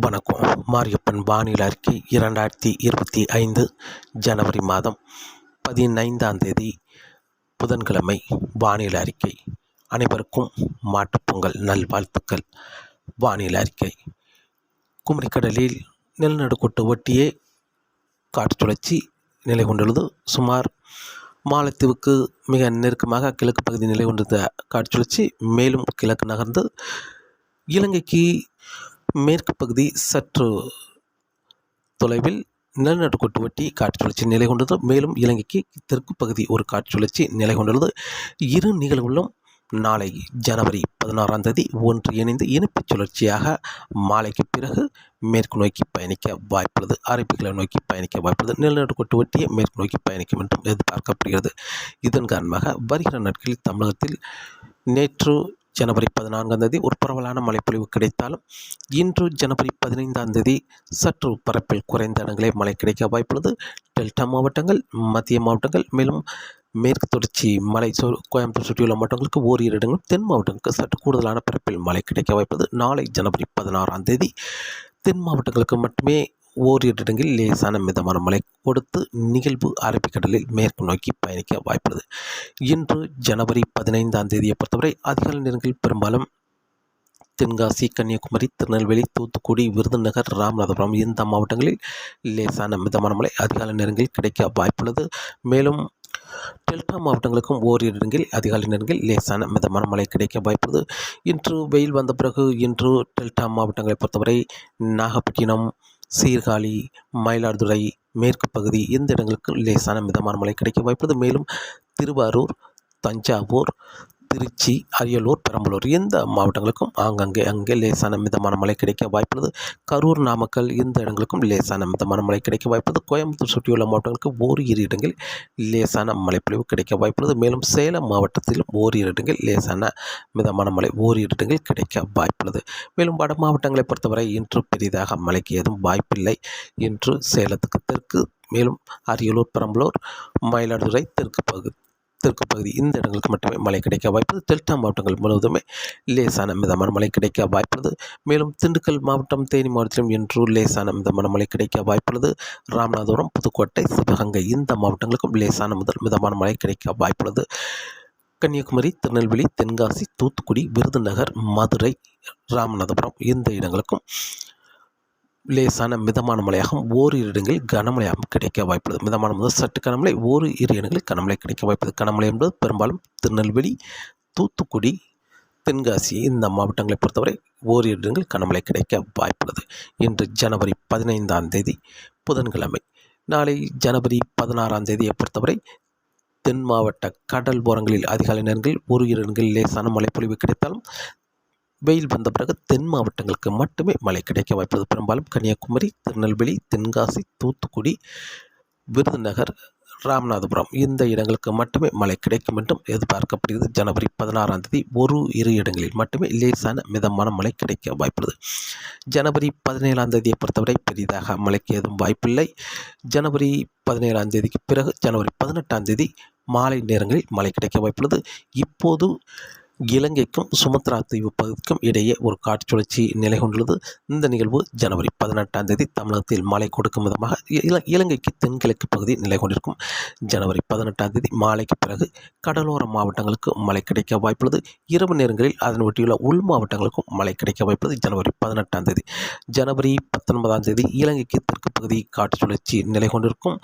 வணக்கம். மாரியப்பன் வானிலை அறிக்கை இரண்டாயிரத்தி இருபத்தி ஐந்து ஜனவரி மாதம் பதினைந்தாம் தேதி புதன்கிழமை. வானிலை அறிக்கை. அனைவருக்கும் மாட்டுப்பொங்கல் நல்வாழ்த்துக்கள். வானிலை அறிக்கை. குமரிக்கடலில் நிலநடுக்கோட்டு ஒட்டியே காற்று சுழற்சி நிலை கொண்டுள்ளது. சுமார் மாலத்தீவுக்கு மிக நெருக்கமாக கிழக்கு பகுதி நிலை கொண்டிருந்த காற்று சுழற்சி மேலும் கிழக்கு நகர்ந்து இலங்கைக்கு மேற்கு பகுதி சற்று தொலைவில் நிலநடுக்கோட்டு ஒட்டி காற்று சுழற்சி நிலை கொண்டது. மேலும் இலங்கைக்கு தெற்கு பகுதி ஒரு காற்று சுழற்சி நிலை கொண்டுள்ளது. இரு நிகழ்வுகளும் நாளை ஜனவரி பதினாறாம் தேதி ஒன்று இணைந்து இணைப்புச் சுழற்சியாக மாலைக்கு பிறகு மேற்கு நோக்கி பயணிக்க வாய்ப்புள்ளது. அரபிகளை நோக்கி பயணிக்க வாய்ப்புள்ளது. நிலநடுக்கோட்டு ஒட்டிய மேற்கு நோக்கி பயணிக்கும் என்றும் எதிர்பார்க்கப்படுகிறது. இதன் காரணமாக வருகிற நாட்களில் தமிழகத்தில் நேற்று ஜனவரி பதினான்காம் தேதி ஒரு பரவலான மழைப்பொழிவு கிடைத்தாலும் இன்று ஜனவரி பதினைந்தாம் தேதி சற்று பரப்பில் குறைந்த இடங்களே மழை கிடைக்க வாய்ப்புள்ளது. டெல்டா மாவட்டங்கள் மத்திய மாவட்டங்கள் மேலும் மேற்கு தொடர்ச்சி மலை சு கோயம்புத்தூர் சுற்றியுள்ள மாவட்டங்களுக்கு ஓரிரு இடங்களும் தென் மாவட்டங்களுக்கு சற்று கூடுதலான பரப்பில் மழை கிடைக்க வாய்ப்புள்ளது. நாளை ஜனவரி பதினாறாம் தேதி தென் மாவட்டங்களுக்கு மட்டுமே ஓரிரு இடங்களில் லேசான மிதமான மழை கொடுத்து நிகழ்வு அரபிக்கடலில் மேற்கு நோக்கி பயணிக்க வாய்ப்புள்ளது. இன்று ஜனவரி பதினைந்தாம் தேதியை பொறுத்தவரை அதிகாலை நேரங்களில் பெரும்பாலும் தென்காசி கன்னியாகுமரி திருநெல்வேலி தூத்துக்குடி விருதுநகர் ராமநாதபுரம் இந்த மாவட்டங்களில் லேசான மிதமான மழை அதிகாலை நேரங்களில் கிடைக்க வாய்ப்புள்ளது. மேலும் டெல்டா மாவட்டங்களுக்கும் ஓரிரு இடங்களில் அதிகாலை நேரங்களில் லேசான மிதமான மழை கிடைக்க வாய்ப்புள்ளது. இன்று வெயில் வந்த பிறகு இன்று டெல்டா மாவட்டங்களை பொறுத்தவரை நாகப்பட்டினம் சீர்காழி மயிலாடுதுறை மேற்கு பகுதி இந்த இடங்களுக்கு லேசான மிதமான மழை கிடைக்க வாய்ப்புள்ளது. மேலும் திருவாரூர் தஞ்சாவூர் திருச்சி அரியலூர் பெரம்பலூர். இந்த மாவட்டங்களுக்கும் ஆங்கங்கே அங்கே லேசான மிதமான மழை கிடைக்க வாய்ப்புள்ளது. கரூர் நாமக்கல் இந்த இடங்களுக்கும் லேசான மிதமான மழை கிடைக்க வாய்ப்புள்ளது. கோயம்புத்தூர் சுற்றியுள்ள மாவட்டங்களுக்கு ஓரிரு இடங்களில் லேசான மழைப்பொழிவு கிடைக்க வாய்ப்புள்ளது. மேலும் சேலம் மாவட்டத்திலும் ஓரிரு இடங்களில் லேசான மிதமான மழை ஓரிரு இடங்களில் கிடைக்க வாய்ப்புள்ளது. மேலும் வட மாவட்டங்களை பொறுத்தவரை இன்று பெரிதாக மழைக்கு ஏதும் வாய்ப்பில்லை. இன்று சேலத்துக்கு தெற்கு மேலும் அரியலூர் பெரம்பலூர் மயிலாடுதுறை தெற்கு பகுதி தெற்கு பகுதி இந்த இடங்களுக்கு மட்டுமே மழை கிடைக்க வாய்ப்புள்ளது. டெல்டா மாவட்டங்கள் முழுவதுமே லேசான மிதமான மழை கிடைக்க வாய்ப்புள்ளது. மேலும் திண்டுக்கல் மாவட்டம் தேனி மாவட்டத்திலும் இன்று லேசான மிதமான மழை கிடைக்க வாய்ப்புள்ளது. ராமநாதபுரம் புதுக்கோட்டை சிவகங்கை இந்த மாவட்டங்களுக்கும் லேசான முதல் மிதமான மழை கிடைக்க வாய்ப்புள்ளது. கன்னியாகுமரி திருநெல்வேலி தென்காசி தூத்துக்குடி விருதுநகர் மதுரை ராமநாதபுரம் இந்த இடங்களுக்கும் லேசான மிதமான மழையாகவும் ஓரிரு இடங்களில் கனமழையாகவும் கிடைக்க வாய்ப்புள்ளது. மிதமான முதல் சற்று கனமழை ஓரு இரு இடங்களில் கனமழை கிடைக்க வாய்ப்புள்ளது. கனமழை என்பது பெரும்பாலும் திருநெல்வேலி தூத்துக்குடி தென்காசி இந்த மாவட்டங்களை பொறுத்தவரை ஓரிரு இடங்களில் கனமழை கிடைக்க வாய்ப்புள்ளது. இன்று ஜனவரி பதினைந்தாம் தேதி புதன்கிழமை. நாளை ஜனவரி பதினாறாம் தேதியை பொறுத்தவரை தென் மாவட்ட கடல் ஓரங்களில் அதிகாலை நேரங்களில் ஒரு இரு இடங்களில் லேசான மழைப்பொழிவு கிடைத்தாலும் வெயில் வந்த பிறகு தென் மாவட்டங்களுக்கு மட்டுமே மழை கிடைக்க வாய்ப்பது. பெரும்பாலும் கன்னியாகுமரி திருநெல்வேலி தென்காசி தூத்துக்குடி விருதுநகர் ராமநாதபுரம் இந்த இடங்களுக்கு மட்டுமே மழை கிடைக்கும் என்றும் எதிர்பார்க்கப்படுகிறது. ஜனவரி பதினாறாம் தேதி ஒரு இரு இடங்களில் மட்டுமே லேசான மிதமான மழை கிடைக்க வாய்ப்புள்ளது. ஜனவரி பதினேழாம் தேதியை பொறுத்தவரை பெரிதாக மழைக்கு ஏதும் வாய்ப்பில்லை. ஜனவரி பதினேழாம் தேதிக்கு பிறகு ஜனவரி பதினெட்டாம் தேதி மாலை நேரங்களில் மழை கிடைக்க வாய்ப்புள்ளது. இப்போது இலங்கைக்கும் சுமத்ரா தீவு பகுதிக்கும் இடையே ஒரு காற்று சுழற்சி நிலை கொண்டுள்ளது. இந்த நிகழ்வு ஜனவரி பதினெட்டாம் தேதி தமிழகத்தில் மழை கொடுக்கும் விதமாக இலங்கைக்கு தென்கிழக்கு பகுதி நிலை கொண்டிருக்கும். ஜனவரி பதினெட்டாம் தேதி மாலைக்கு பிறகு கடலோர மாவட்டங்களுக்கு மழை கிடைக்க வாய்ப்புள்ளது. இரவு நேரங்களில் அதன் ஒட்டியுள்ள உள் மாவட்டங்களுக்கும் மழை கிடைக்க வாய்ப்புள்ளது ஜனவரி பதினெட்டாம் தேதி. ஜனவரி பத்தொன்பதாம் தேதி இலங்கைக்கு தெற்கு பகுதி காற்று சுழற்சி நிலை கொண்டிருக்கும்.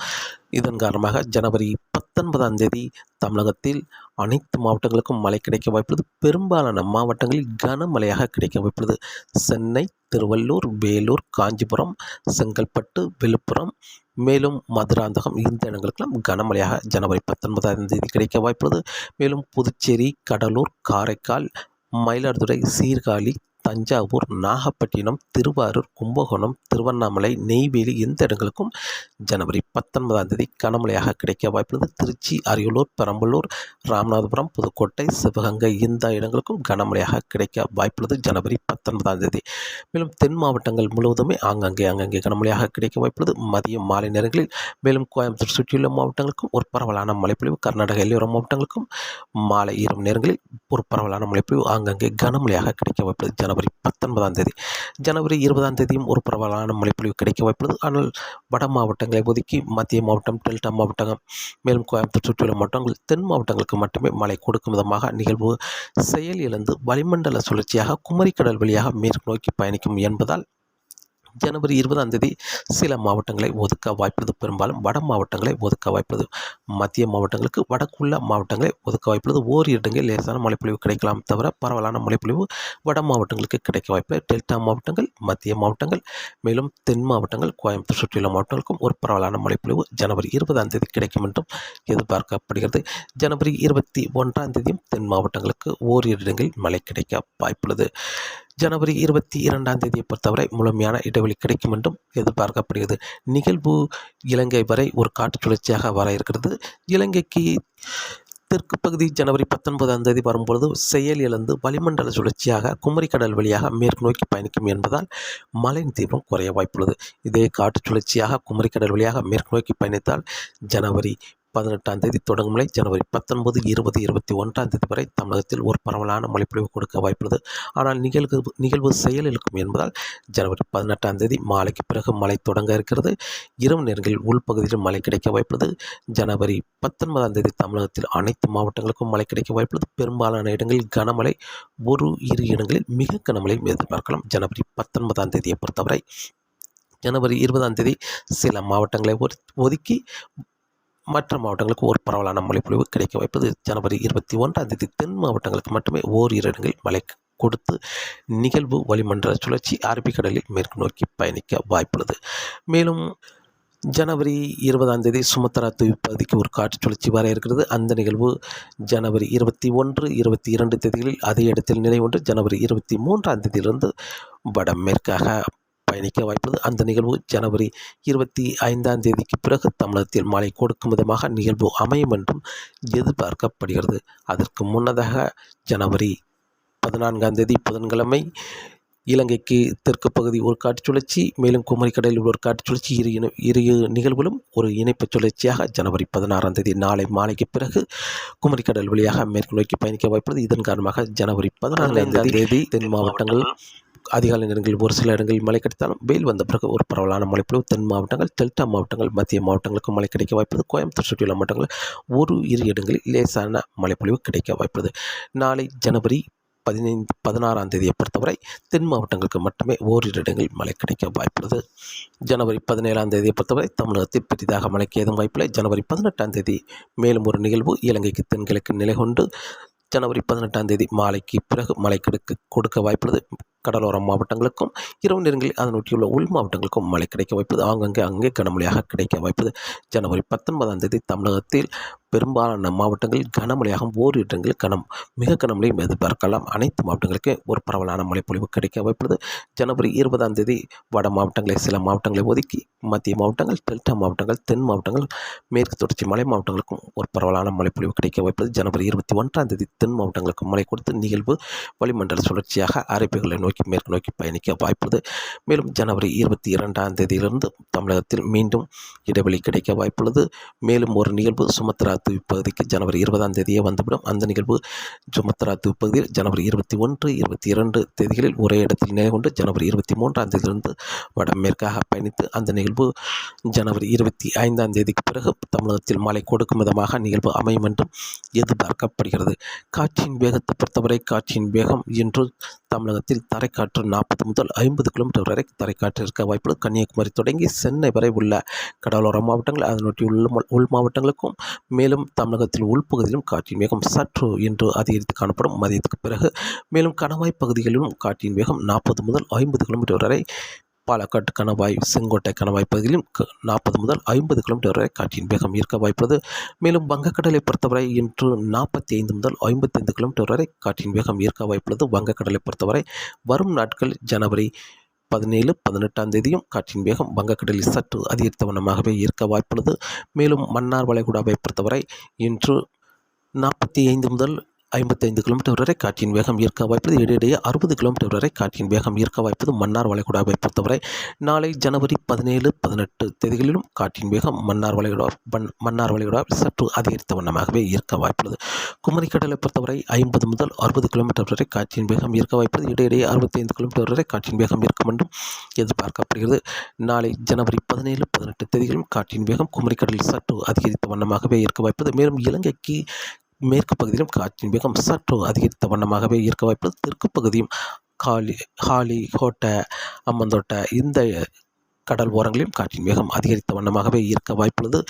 இதன் காரணமாக ஜனவரி பத்தொன்பதாம் தேதி தமிழகத்தில் அனைத்து மாவட்டங்களுக்கும் மழை கிடைக்க வாய்ப்புள்ளது. பெரும்பாலான மாவட்டங்களில் கனமழையாக கிடைக்க வாய்ப்புள்ளது. சென்னை திருவள்ளூர் வேலூர் காஞ்சிபுரம் செங்கல்பட்டு விழுப்புரம் மேலும் மதுராந்தகம் இந்த இடங்களுக்கெல்லாம் கனமழையாக ஜனவரி பத்தொன்பதாம் தேதி கிடைக்க வாய்ப்புள்ளது. மேலும் புதுச்சேரி கடலூர் காரைக்கால் மயிலாடுதுறை சீர்காழி தஞ்சாவூர் நாகப்பட்டினம் திருவாரூர் கும்பகோணம் திருவண்ணாமலை நெய்வேலி இந்த இடங்களுக்கும் ஜனவரி பத்தொன்பதாம் தேதி கனமழையாக கிடைக்க வாய்ப்புள்ளது. திருச்சி அரியலூர் பெரம்பலூர் ராமநாதபுரம் புதுக்கோட்டை சிவகங்கை இந்த இடங்களுக்கும் கனமழையாக கிடைக்க வாய்ப்புள்ளது ஜனவரி பத்தொன்பதாம் தேதி. மேலும் தென் மாவட்டங்கள் முழுவதுமே ஆங்காங்கே அங்கங்கே கனமழையாக கிடைக்க வாய்ப்புள்ளது. மதியம் மாலை நேரங்களில் மேலும் கோயம்புத்தூர் சுற்றியுள்ள மாவட்டங்களுக்கும் ஒரு பரவலான மழைப்பொழிவு கர்நாடக எல்லையோர மாவட்டங்களுக்கும் மாலை இரவு நேரங்களில் ஒரு பரவலான மழைப்பொழிவு ஆங்காங்கே கனமழையாக கிடைக்க வாய்ப்புள்ளது. ஜனவரி ஜனவரி பத்தொன்பதாம் தேதி. ஜனவரி இருபதாம் தேதியும் ஒரு பரவலான மழைப்பொழிவு கிடைக்க வாய்ப்புள்ளது. ஆனால் வட மாவட்டங்களை ஒதுக்கி மத்திய மாவட்டம் டெல்டா மாவட்டம் மேலும் கோயம்புத்தூர் சுற்றியுள்ள மாவட்டங்கள் தென் மாவட்டங்களுக்கு மட்டுமே மழை கொடுக்கும் விதமாக நிகழ்வு செயல் இழந்து வளிமண்டல சுழற்சியாக குமரிக்கடல் வழியாக மேற்கு நோக்கி பயணிக்கும் என்பதால் ஜனவரி இருபதாம் தேதி சில மாவட்டங்களை ஒதுக்க வாய்ப்புள்ளது. பெரும்பாலும் வட மாவட்டங்களை ஒதுக்க வாய்ப்புள்ளது. மத்திய மாவட்டங்களுக்கு வடக்குள்ள மாவட்டங்களை ஒதுக்க வாய்ப்புள்ளது. ஓர் இடங்களில் லேசான மழைப்பொழிவு கிடைக்கலாம் தவிர பரவலான மழைப்பொழிவு வட மாவட்டங்களுக்கு கிடைக்க வாய்ப்பு. டெல்டா மாவட்டங்கள் மத்திய மாவட்டங்கள் மேலும் தென் மாவட்டங்கள் கோயம்புத்தூர் சுற்றியுள்ள மாவட்டங்களுக்கும் ஒரு பரவலான மழைப்பொழிவு ஜனவரி இருபதாம் தேதி கிடைக்கும் என்றும் எதிர்பார்க்கப்படுகிறது. ஜனவரி இருபத்தி ஒன்றாம் தேதியும் தென் மாவட்டங்களுக்கு ஓரிரு இடங்களில் மழை கிடைக்க வாய்ப்புள்ளது. ஜனவரி இருபத்தி இரண்டாம் தேதியை பொறுத்தவரை முழுமையான இடைவெளி கிடைக்கும் என்றும் எதிர்பார்க்கப்படுகிறது. நிகழ்வு இலங்கை வரை ஒரு காற்று சுழற்சியாக வர இருக்கிறது. இலங்கைக்கு தெற்கு பகுதி ஜனவரி பத்தொன்பதாம் தேதி வரும்பொழுது செயல் இழந்து வளிமண்டல சுழற்சியாக குமரிக்கடல் வழியாக மேற்கு நோக்கி பயணிக்கும் என்பதால் மழையின் தீவிரம் குறைய வாய்ப்புள்ளது. இதே காற்று சுழற்சியாக குமரிக்கடல் வழியாக மேற்கு நோக்கி பயணித்தால் ஜனவரி பதினெட்டாம் தேதி தொடங்கும் மழை ஜனவரி பத்தொன்பது இருபது இருபத்தி ஒன்றாம் தேதி வரை தமிழகத்தில் ஒரு பரவலான மழைப்பொழிவு கொடுக்க வாய்ப்புள்ளது. ஆனால் நிகழ்வு நிகழ்வு செயல் இருக்கும் என்பதால் ஜனவரி பதினெட்டாம் தேதி மாலைக்கு பிறகு மழை தொடங்க இருக்கிறது. இரவு நேரங்களில் உள்பகுதியில் மழை கிடைக்க வாய்ப்புள்ளது. ஜனவரி பத்தொன்பதாம் தேதி தமிழகத்தில் அனைத்து மாவட்டங்களுக்கும் மழை கிடைக்க வாய்ப்புள்ளது. பெரும்பாலான இடங்களில் கனமழை ஒரு இரு இடங்களில் மிக கனமழையும் எதிர்பார்க்கலாம். ஜனவரி பத்தொன்பதாம் தேதியை பொறுத்தவரை ஜனவரி இருபதாம் தேதி சில மாவட்டங்களை ஒதுக்கி மற்ற மாவட்டங்களுக்கு ஒரு பரவலான மழைப்பொழிவு கிடைக்க வாய்ப்பு ஜனவரி இருபத்தி ஒன்றாம் தேதி தென் மாவட்டங்களுக்கு மட்டுமே ஓரிரு இடங்களில் மழை கொடுத்து நிகழ்வு வளிமண்டல சுழற்சி அரபிக்கடலில் மேற்கு நோக்கி பயணிக்க வாய்ப்புள்ளது. மேலும் ஜனவரி இருபதாம் தேதி சுமத்ரா தீவு பகுதிக்கு ஒரு காற்று சுழற்சி வர இருக்கிறது. அந்த நிகழ்வு ஜனவரி இருபத்தி ஒன்று இருபத்தி இரண்டு தேதிகளில் அதே இடத்தில் நிலை ஒன்று ஜனவரி இருபத்தி மூன்றாம் தேதியிலிருந்து வடமேற்காக பயணிக்க வாய்ப்புள்ளது அந்த நிகழ்வு ஜனவரி இருபத்தி ஐந்தாம் தேதிக்கு பிறகு தமிழகத்தில் மழை கொடுக்கும் விதமாக நிகழ்வு அமையும் என்றும் எதிர்பார்க்கப்படுகிறது. அதற்கு முன்னதாக ஜனவரி பதினான்காம் தேதி புதன்கிழமை இலங்கைக்கு தெற்கு பகுதி ஒரு காற்றுச் சுழற்சி மேலும் குமரிக்கடலில் ஒரு காற்றுச் சுழற்சி இரு இன இரு நிகழ்வுகளும் ஒரு இணைப்புச் சுழற்சியாக ஜனவரி பதினாறாம் தேதி நாளை மாலைக்கு பிறகு குமரிக்கடல் வழியாக மேற்கு நோக்கி பயணிக்க வாய்ப்புள்ளது இதன் காரணமாக ஜனவரி பதினான்காம் தேதி தென் மாவட்டங்கள் அதிகாலை நேரங்களில் ஒரு சில இடங்களில் மழை கிடைத்தாலும் வெயில் வந்த பிறகு ஒரு பரவலான மழைப்பொழிவு தென் மாவட்டங்கள் டெல்டா மாவட்டங்கள் மத்திய மாவட்டங்களுக்கு மழை கிடைக்க வாய்ப்பது கோயம்புத்தூர் சுற்றியுள்ள மாவட்டங்களில் ஒரு இரு இடங்களில் லேசான மழைப்பொழிவு கிடைக்க வாய்ப்பது நாளை ஜனவரி பதினைந்து பதினாறாம் தேதியை பொறுத்தவரை தென் மாவட்டங்களுக்கு மட்டுமே ஓரிரு இடங்களில் மழை கிடைக்க வாய்ப்புள்ளது. ஜனவரி பதினேழாம் தேதியை பொறுத்தவரை தமிழகத்தில் பெரிதாக மழைக்கு ஏதும் வாய்ப்பில்லை. ஜனவரி பதினெட்டாம் தேதி மேலும் ஒரு நிகழ்வு. இலங்கைக்கு தென்கிழக்கு நிலை கொண்டு ஜனவரி பதினெட்டாம் தேதி மாலைக்கு பிறகு மழை கிடைக்க கொடுக்க வாய்ப்புள்ளது. கடலோர மாவட்டங்களுக்கும் இரவு நேரங்களில் அதன் ஒட்டியுள்ள உள் மாவட்டங்களுக்கும் மழை கிடைக்க வாய்ப்பது. ஆங்கங்கே அங்கே கனமழையாக கிடைக்க வாய்ப்பது. ஜனவரி பத்தொன்பதாம் தேதி தமிழகத்தில் பெரும்பாலான மாவட்டங்களில் கனமழையாகவும் ஓரிரு இடங்களில் கனம் மிக கனமழையும் எதிர்பார்க்கலாம் அனைத்து மாவட்டங்களுக்கும் ஒரு பரவலான மழைப்பொழிவு கிடைக்க வாய்ப்புள்ளது. ஜனவரி இருபதாம் தேதி வட மாவட்டங்களை சில மாவட்டங்களை ஒதுக்கி மத்திய மாவட்டங்கள் டெல்டா மாவட்டங்கள் தென் மாவட்டங்கள் மேற்கு தொடர்ச்சி மலை மாவட்டங்களுக்கும் ஒரு பரவலான மழைப்பொழிவு கிடைக்க வாய்ப்புள்ளது. ஜனவரி இருபத்தி ஒன்றாம் தேதி தென் மாவட்டங்களுக்கு மழை கொடுத்து நிகழ்வு வளிமண்டல சுழற்சியாக அரைப்புகளை நோக்கி மேற்கு நோக்கி பயணிக்க வாய்ப்புள்ளது. மேலும் ஜனவரி இருபத்தி இரண்டாம் தேதியிலிருந்து தமிழகத்தில் மீண்டும் இடைவெளி கிடைக்க வாய்ப்புள்ளது. மேலும் ஒரு நிகழ்வு சுமத்ரா தீவு பகுதிக்கு ஜனவரி இருபதாம் தேதியே வந்துவிடும். அந்த நிகழ்வு சுமத்ரா தீவு பகுதியில் ஜனவரி இருபத்தி ஒன்று இருபத்தி இரண்டு தேதிகளில் ஒரே இடத்தில் நிலை கொண்டு ஜனவரி இருபத்தி மூன்றாம் தேதியிலிருந்து வடமேற்காக பயணித்து அந்த நிகழ்வு ஜனவரி இருபத்தி ஐந்தாம் தேதிக்கு பிறகு தமிழகத்தில் மழை கொடுக்கும் விதமாக நிகழ்வு அமையும் என்றும் எதிர்பார்க்கப்படுகிறது. காற்றின் வேகத்தை பொறுத்தவரை காற்றின் வேகம் இன்று தமிழகத்தில் தரைக்காற்று நாற்பது முதல் ஐம்பது கிலோமீட்டர் வரை தரைக்காற்று இருக்க வாய்ப்புள்ளது. கன்னியாகுமரி தொடங்கி சென்னை வரை உள்ள கடலோர மாவட்டங்கள் அதனொட்டி உள்ள உள் மாவட்டங்களுக்கும் மேலும் தமிழகத்தில் உள்பகுதியிலும் காற்றின் வேகம் சற்று என்று அதிகரித்து காணப்படும். மதியத்துக்கு பிறகு மேலும் கணவாய் பகுதிகளிலும் காற்றின் வேகம் நாற்பது முதல் ஐம்பது கிலோமீட்டர் வரை பாலக்காட்டு கணவாய் செங்கோட்டை கணவாய் பகுதியிலும் நாற்பது முதல் ஐம்பது கிலோமீட்டர் வரை காற்றின் வேகம் இருக்க வாய்ப்புள்ளது. மேலும் வங்கக்கடலை பொறுத்தவரை இன்று நாற்பத்தி ஐந்து முதல் ஐம்பத்தைந்து கிலோமீட்டர் வரை காற்றின் வேகம் இருக்க வாய்ப்புள்ளது. வங்கக்கடலை பொறுத்தவரை வரும் நாட்கள் ஜனவரி பதினேழு பதினெட்டாம் தேதியும் காற்றின் வேகம் வங்கக்கடலில் சற்று அதிகரித்த வண்ணமாகவே இருக்க வாய்ப்புள்ளது. மேலும் மன்னார் வளைகுடாவை பொறுத்தவரை இன்று நாற்பத்தி ஐந்து முதல் ஐம்பத்தைந்து கிலோமீட்டர் வரை காற்றின் வேகம் ஈர்க்க வாய்ப்பது இடையிடையே அறுபது கிலோமீட்டர் வரை காற்றின் வேகம் ஈர்க்க வாய்ப்பது மன்னார் வளைகுடாவை பொறுத்தவரை நாளை ஜனவரி பதினேழு பதினெட்டு தேதிகளிலும் காற்றின் வேகம் மன்னார் வளைகுடா மன்னார் வளைகுடா சற்று அதிகரித்த வண்ணமாகவே ஈர்க்க வாய்ப்புள்ளது. குமரிக்கடலை பொறுத்தவரை ஐம்பது முதல் அறுபது கிலோமீட்டர் வரை காற்றின் வேகம் ஈர்க்க வாய்ப்பது இடையிடையே அறுபத்தைந்து கிலோமீட்டர் வரை காற்றின் வேகம் இருக்கும் என்றும் எதிர்பார்க்கப்படுகிறது. நாளை ஜனவரி பதினேழு பதினெட்டு தேதிகளிலும் காற்றின் வேகம் குமரிக்கடலில் சற்று அதிகரித்த வண்ணமாகவே இருக்க வாய்ப்பது மேலும் இலங்கைக்கு மேற்கு பகுதியிலும் காற்றின் வேகம் சற்று அதிகரித்த வண்ணமாகவே இருக்க வாய்ப்பது தெற்கு பகுதியும் காலி ஹாலி கோட்டை அம்மந்தோட்டை இந்த கடல் ஓரங்களிலும் காற்றின் வேகம் அதிகரித்த வண்ணமாகவே இருக்க வாய்ப்புள்ளது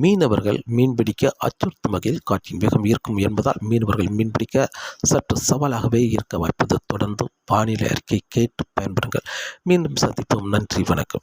மீனவர்கள் மீன்பிடிக்க அச்சுறுத்தும் வகையில் காற்றின் வேகம் இருக்கும் என்பதால் மீனவர்கள் மீன்பிடிக்க சற்று சவாலாகவே இருக்க வாய்ப்புள்ளது தொடர்ந்து வானிலை அறிக்கை கேட்டு பயன்படுங்கள். மீண்டும் சந்திப்போம். நன்றி வணக்கம்.